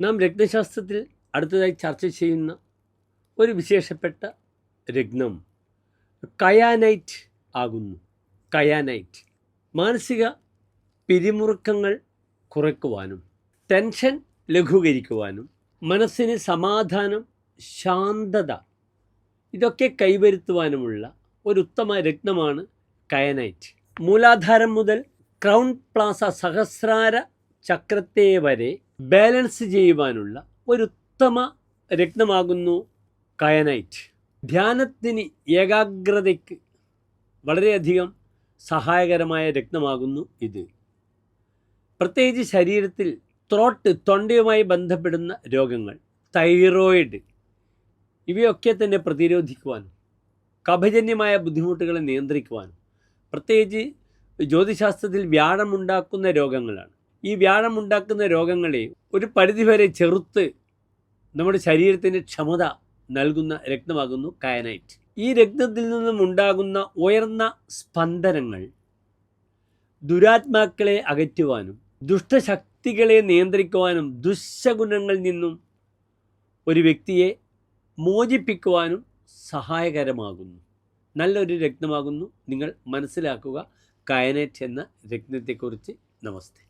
നാം രത്നശാസ്ത്രത്തിൽ അടുത്തതായി ചർച്ച ചെയ്യുന്ന ഒരു വിശേഷപ്പെട്ട രത്നം കയാനൈറ്റ് ആകുന്നു. കയാനൈറ്റ്. മാനസിക പിരിമുറുക്കങ്ങൾ കുറയ്ക്കുവാനും ടെൻഷൻ ലഘൂകരിക്കുവാനും മനസ്സിന് സമാധാനം ശാന്തത ഇതൊക്കെ കൈവരുത്തുവാനുമുള്ള ഒരു ഉത്തമ രത്നമാണ് കയനൈറ്റ്. മൂലാധാരം മുതൽ ക്രൗൺ പ്ലാസ സഹസ്രാര ചക്രത്തെ വരെ ബാലൻസ് ചെയ്യുവാനുള്ള ഒരു ഉത്തമ രത്നമാകുന്നു കയനൈറ്റ്. ധ്യാനത്തിന് ഏകാഗ്രതയ്ക്ക് വളരെയധികം സഹായകരമായ രത്നമാകുന്നു ഇത്. പ്രത്യേകിച്ച് ശരീരത്തിൽ ത്രോട്ട് തൊണ്ടയുമായി ബന്ധപ്പെടുന്ന രോഗങ്ങൾ തൈറോയിഡ് ഇവയൊക്കെ തന്നെ പ്രതിരോധിക്കുവാനും കഭജന്യമായ ബുദ്ധിമുട്ടുകളെ നിയന്ത്രിക്കുവാനും പ്രത്യേകിച്ച് ജ്യോതിശാസ്ത്രത്തിൽ വ്യാഴമുണ്ടാക്കുന്ന രോഗങ്ങളാണ്. ഈ വ്യാഴമുണ്ടാക്കുന്ന രോഗങ്ങളെ ഒരു പരിധിവരെ ചെറുത്ത് നമ്മുടെ ശരീരത്തിന് ക്ഷമത നൽകുന്ന രക്തമാകുന്നു കയനൈറ്റ്. ഈ രക്തത്തിൽ നിന്നും ഉണ്ടാകുന്ന ഉയർന്ന സ്പന്ദനങ്ങൾ ദുരാത്മാക്കളെ അകറ്റുവാനും ദുഷ്ടശക്തികളെ നിയന്ത്രിക്കുവാനും ദുശഗുണങ്ങളിൽ നിന്നും ഒരു വ്യക്തിയെ മോചിപ്പിക്കുവാനും സഹായകരമാകുന്നു. നല്ലൊരു രക്തമാകുന്നു. നിങ്ങൾ മനസ്സിലാക്കുക. കയനേറ്റ് എന്ന രക്തത്തെക്കുറിച്ച് നമസ്തേ.